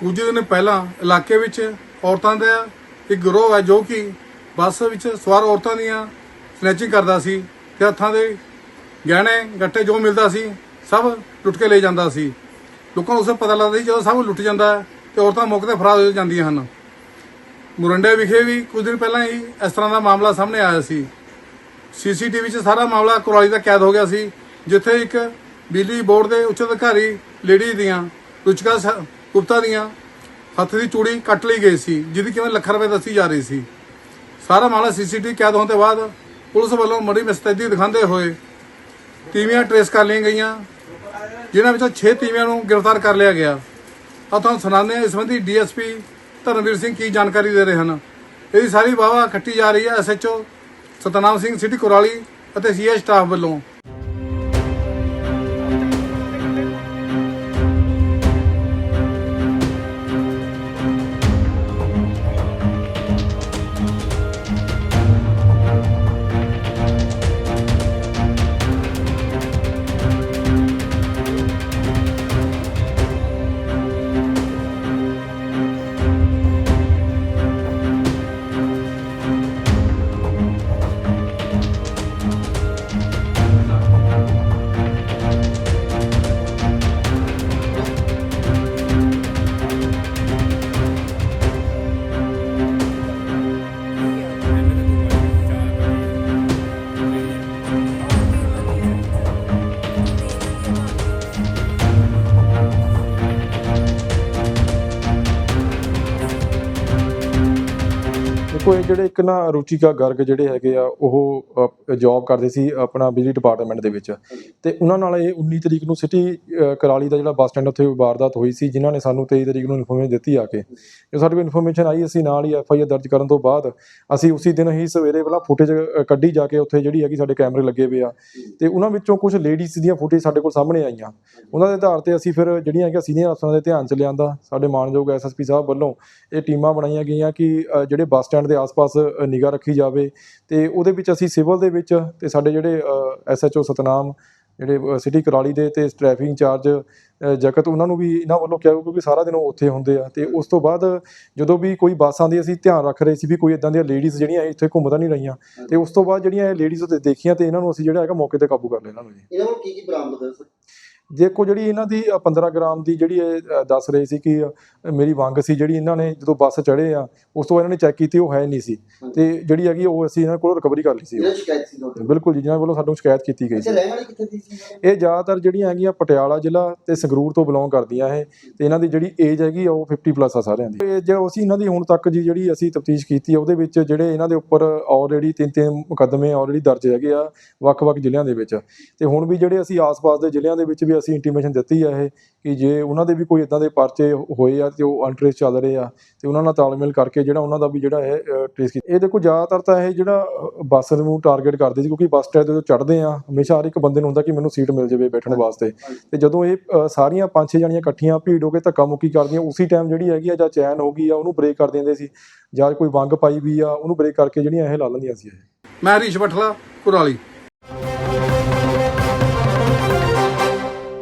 ਕੁਝ ਦਿਨ ਪਹਿਲਾਂ ਇਲਾਕੇ ਵਿੱਚ ਔਰਤਾਂ ਦਾ ਇੱਕ ਗਰੋਹ ਹੈ ਜੋ ਕਿ ਬੱਸ ਵਿੱਚ ਸਵਾਰ ਔਰਤਾਂ ਦੀਆਂ ਸਨੈਚਿੰਗ ਕਰਦਾ ਸੀ ਤੇ ਹੱਥਾਂ ਦੇ ਗਹਿਣੇ, ਗੱਟੇ ਜੋ ਮਿਲਦਾ ਸੀ, ਸਭ ਲੁੱਟ ਕੇ ਲੈ ਜਾਂਦਾ ਸੀ। ਲੋਕਾਂ ਨੂੰ ਉਸੇ ਪਤਾ ਲੱਗਦਾ ਸੀ ਜਦੋਂ ਸਭ ਲੁੱਟ ਜਾਂਦਾ ਹੈ ਤੇ ਔਰਤਾਂ ਮੁੱਕ ਤੇ ਫਰਾਰ ਹੋ ਜਾਂਦੀਆਂ ਹਨ। ਮੁਰੰਡੇ ਵਿਖੇ ਵੀ ਕੁਝ ਦਿਨ ਪਹਿਲਾਂ ਹੀ ਇਸ ਤਰ੍ਹਾਂ ਦਾ ਮਾਮਲਾ ਸਾਹਮਣੇ ਆਇਆ ਸੀ। ਸੀਸੀਟੀਵੀ 'ਚ ਸਾਰਾ ਮਾਮਲਾ ਕੁਰਾਲੀ ਦਾ ਕੈਦ ਹੋ ਗਿਆ ਸੀ, ਜਿੱਥੇ ਇੱਕ ਬਿਜਲੀ ਬੋਰਡ ਦੇ ਉੱਚ ਅਧਿਕਾਰੀ ਲੇਡੀ ਦੀਆਂ ਰੁਚਿਕਾ ਸ- ਦੀਆਂ, ਹੱਥ ਦੀ ਚੂੜੀ ਕੱਟ ਲਈ ਗਈ ਸੀ, ਜਿਹਦੀ ਕਿਵੇਂ ਲੱਖ ਰੁਪਏ ਦੱਸੀ ਜਾ ਰਹੀ ਸੀ। ਸਾਰਾ ਮਾਮਲਾ ਸੀਸੀਟੀਵੀ ਕੈਦ ਹੋਣ ਤੋਂ ਬਾਅਦ ਪੁਲਿਸ ਵੱਲੋਂ ਮੜੀ ਮਸਤੈਦੀ ਦਿਖਾਉਂਦੇ ਹੋਏ ਤੀਵੀਆਂ ਟਰੇਸ ਕਰ ਲਈਆਂ ਗਈਆਂ, ਜਿਨ੍ਹਾਂ ਵਿੱਚੋਂ 6 ਤੀਵੀਆਂ ਨੂੰ ਗ੍ਰਿਫਤਾਰ ਕਰ ਲਿਆ ਗਿਆ। ਆ ਤੁਹਾਨੂੰ ਸੁਣਾਉਂਦੇ ਹਾਂ, ਇਸ ਸੰਬੰਧੀ ਡੀਐਸਪੀ ਧਰਮਵੀਰ ਸਿੰਘ ਕੀ ਜਾਣਕਾਰੀ ਦੇ ਰਹੇ ਹਨ। ਇਹਦੀ ਸਾਰੀ ਵਾਵਾ ਕੱਟੀ ਜਾ ਰਹੀ ਹੈ ਐਸਐਚਓ ਸਤਨਾਮ ਸਿੰਘ, ਸਿਟੀ ਕੁਰਾਲੀ ਅਤੇ ਸੀਏ ਸਟਾਫ ਵੱਲੋਂ। ਦੇਖੋ, ਇਹ ਜਿਹੜੇ ਇੱਕ ਨਾ ਰੁਚਿਕਾ ਗਰਗ ਜਿਹੜੇ ਹੈਗੇ ਆ, ਉਹ ਜੌਬ ਕਰਦੇ ਸੀ ਆਪਣਾ ਬਿਜਲੀ ਡਿਪਾਰਟਮੈਂਟ ਦੇ ਵਿੱਚ। ਤੇ ਉਹਨਾਂ ਨਾਲ ਇਹ 19 ਤਰੀਕ ਨੂੰ ਸਿਟੀ ਕਰਾਲੀ ਦਾ ਜਿਹੜਾ ਬੱਸ ਸਟੈਂਡ ਉੱਥੇ ਵਾਰਦਾਤ ਹੋਈ ਸੀ, ਜਿਨ੍ਹਾਂ ਨੇ ਸਾਨੂੰ 23 ਤਰੀਕ ਨੂੰ ਇਨਫੋਰਮੇਸ਼ਨ ਦਿੱਤੀ ਆ ਕੇ। ਜੋ ਸਾਡੇ ਕੋਲ ਇਨਫੋਰਮੇਸ਼ਨ ਆਈ, ਅਸੀਂ ਨਾਲ ਹੀ ਐਫ ਆਈ ਆਰ ਦਰਜ ਕਰਨ ਤੋਂ ਬਾਅਦ, ਅਸੀਂ ਉਸੇ ਦਿਨ ਹੀ ਸਵੇਰੇ ਪਹਿਲਾਂ ਫੁਟੇਜ ਕੱਢੀ ਜਾ ਕੇ ਉੱਥੇ ਜਿਹੜੀ ਹੈਗੀ ਸਾਡੇ ਕੈਮਰੇ ਲੱਗੇ ਹੋਏ ਆ। ਤੇ ਉਹਨਾਂ ਵਿੱਚੋਂ ਕੁਝ ਲੇਡੀਜ਼ ਦੀਆਂ ਫੁਟੇਜ ਸਾਡੇ ਕੋਲ ਸਾਹਮਣੇ ਆਈਆਂ। ਉਹਨਾਂ ਦੇ ਆਧਾਰ ਤੇ ਅਸੀਂ ਫਿਰ ਜਿਹੜੀਆਂ ਹੈਗੀਆਂ ਸੀਨੀਅਰ ਅਫਸਰਾਂ ਦੇ ਧਿਆਨ ਚ ਲਿਆਂਦਾ। ਸਾਡੇ ਮਾਨਯੋਗ ਐਸਐਸਪੀ ਸਾਹਿਬ ਵੱਲੋਂ ਇਹ ਟੀਮਾਂ ਬਣਾਈਆਂ ਗਈਆਂ ਕਿ ਜਿਹੜੇ ਬੱਸ ਸਟੈਂਡ ਦੇ ਆਸ-ਪਾਸ ਨਿਗਾਹ ਰੱਖੀ ਜਾਵੇ ਤੇ ਉਹਦੇ ਵਿੱਚ ਅਸੀਂ ਸਿਵਲ ਦੇ ਵਿੱਚ ਤੇ ਸਾਡੇ ਜਿਹੜੇ ਐਸਐਚਓ ਸਤਨਾਮ ਜਿਹੜੇ ਸਿਟੀ ਕਰਾਲੀ ਦੇ ਤੇ ਟ੍ਰੈਫਿਕ ਇੰਚਾਰਜ ਜਗਤ ਉਹਨਾਂ ਨੂੰ ਵੀ ਇਹਨਾਂ ਵੱਲੋਂ ਕਿਹਾ ਕਿਉਂਕਿ ਸਾਰਾ ਦਿਨ ਉਹ ਉੱਥੇ ਹੁੰਦੇ ਆ ਤੇ ਉਸ ਤੋਂ ਬਾਅਦ ਜਦੋਂ ਵੀ ਕੋਈ ਬੱਸ ਆਉਂਦੀ ਅਸੀਂ ਧਿਆਨ ਰੱਖ ਰਹੇ ਸੀ ਵੀ ਕੋਈ ਇਦਾਂ ਦੀਆਂ ਲੇਡੀਜ਼ ਜਿਹੜੀਆਂ ਇੱਥੇ ਘੁੰਮਦਾ ਨਹੀਂ ਰਹੀਆਂ ਤੇ ਉਸ ਤੋਂ ਬਾਅਦ ਜਿਹੜੀਆਂ ਇਹ ਲੇਡੀਜ਼ ਉੱਤੇ ਦੇਖੀਆਂ ਤੇ ਇਹਨਾਂ ਨੂੰ ਅਸੀਂ ਜਿਹੜਾ ਹੈਗਾ ਮੌਕੇ ਤੇ ਕਾਬੂ ਕਰ ਲਿਆ ਇਹਨਾਂ ਨੂੰ ਜੀ। ਇਹਨਾਂ ਕੋਲ ਕੀ ਕੀ ਬਰਾਮਦ ਹੋਇਆ ਸਰ? ਦੇਖੋ ਜਿਹੜੀ ਇਹਨਾਂ ਦੀ ਅ, 15 ਗ੍ਰਾਮ ਦੀ ਜਿਹੜੀ ਇਹ ਦੱਸ ਰਹੇ ਸੀ ਕਿ ਮੇਰੀ ਵੰਗ ਸੀ ਜਿਹੜੀ ਇਹਨਾਂ ਨੇ ਜਦੋਂ ਬੱਸ ਚੜੇ ਆ ਉਸ ਤੋਂ ਇਹਨਾਂ ਨੇ ਚੈੱਕ ਕੀਤੀ ਉਹ ਹੈ ਨਹੀਂ ਸੀ। ਤੇ ਜਿਹੜੀ ਹੈਗੀ ਉਹ ਅਸੀਂ ਇਹਨਾਂ ਕੋਲ ਰਿਕਵਰੀ ਕਰ ਲਈ ਸੀ। ਸ਼ਿਕਾਇਤ ਬਿਲਕੁਲ ਜੀ ਜਿਹਨਾਂ ਵੱਲੋਂ ਸਾਨੂੰ ਸ਼ਿਕਾਇਤ ਕੀਤੀ ਗਈ ਸੀ। ਇਹ ਜ਼ਿਆਦਾਤਰ ਜਿਹੜੀਆਂ ਹੈਗੀਆਂ ਪਟਿਆਲਾ ਜ਼ਿਲ੍ਹਾ ਤੇ ਸੰਗਰੂਰ ਤੋਂ ਬਿਲੋਂਗ ਕਰਦੀਆਂ ਇਹ। ਤੇ ਇਹਨਾਂ ਦੀ ਜਿਹੜੀ ਏਜ ਹੈਗੀ ਉਹ 50 ਪਲੱਸ ਆ ਸਾਰਿਆਂ ਦੀ। ਜੋ ਅਸੀਂ ਇਹਨਾਂ ਦੀ ਹੁਣ ਤੱਕ ਜੀ ਜਿਹੜੀ ਅਸੀਂ ਤਫਤੀਸ਼ ਕੀਤੀ ਆ ਉਹਦੇ ਵਿੱਚ ਜਿਹੜੇ ਇਹਨਾਂ ਦੇ ਉੱਪਰ ਆਲਰੇਡੀ ਤਿੰਨ ਤਿੰਨ ਮੁਕੱਦਮੇ ਆਲਰੇਡੀ ਦਰਜ ਹੈਗੇ ਆ ਵੱਖ-ਵੱਖ ਜ਼ਿਲ੍ਹਿਆਂ ਦੇ ਵਿੱਚ। ਤੇ ਹੁਣ ਵੀ ਜਿਹੜੇ ਅਸੀਂ ਆਸ-ਪਾਸ ਦੇ ਜ਼ਿਲ੍ਹਿਆਂ ਦੇ ਵਿੱਚ ਵੀ ਅਸੀਂ ਇੰਟੀਮੇਸ਼ਨ ਦਿੱਤੀ ਆ ਇਹ ਕਿ ਜੇ ਉਹਨਾਂ ਦੇ ਵੀ ਕੋਈ ਇਦਾਂ ਦੇ ਪਰਚੇ ਹੋਏ ਆ ਤੇ ਉਹ ਅਨਟ੍ਰੇਸ ਚੱਲ ਰਹੇ ਆ ਤੇ ਉਹਨਾਂ ਨਾਲ ਤਾਲਮੇਲ ਕਰਕੇ ਜਿਹੜਾ ਉਹਨਾਂ ਦਾ ਵੀ ਜਿਹੜਾ ਹੈ ਟ੍ਰੇਸ ਕੀਤਾ। ਇਹ ਦੇਖੋ ਜ਼ਿਆਦਾਤਰ ਤਾਂ ਇਹ ਜਿਹੜਾ ਬੱਸ ਨੂੰ ਟਾਰਗੇਟ ਕਰਦੇ ਸੀ ਕਿਉਂਕਿ ਬੱਸ ਸਟੈਂਡ ਤੇ ਜਦੋਂ ਚੜ੍ਹਦੇ ਆ ਹਮੇਸ਼ਾ ਹਰ ਇੱਕ ਬੰਦੇ ਨੂੰ ਹੁੰਦਾ ਕਿ ਮੈਨੂੰ ਸੀਟ ਮਿਲ ਜਾਵੇ ਬੈਠਣ ਵਾਸਤੇ। ਤੇ ਜਦੋਂ ਇਹ ਸਾਰੀਆਂ ਪੰਜ ਛੇ ਜਣੀਆਂ ਇਕੱਠੀਆਂ ਭੀੜ ਹੋ ਕੇ ਧੱਕਾ ਮੁੱਕੀ ਕਰਦੀਆਂ ਉਸੇ ਟਾਈਮ ਜਿਹੜੀ ਹੈਗੀ ਆ ਜਾਂ ਚੈਨ ਹੋ ਗਈ ਆ ਉਹਨੂੰ ਬ੍ਰੇਕ ਕਰ ਦਿੰਦੇ ਸੀ। ਜਾਂ ਕੋਈ ਵੰਗ ਪਾਈ ਵੀ ਆ ਉਹਨੂੰ ਬ੍ਰੇਕ ਕਰਕੇ ਜਿਹੜੀਆਂ ਇਹ ਲਾ ਲੈਂਦੀਆਂ ਸੀ ਇਹ। ਮੈਂ ਹਰੀਸ਼ ਬਠਲਾ ਕੁਰਾਲੀ।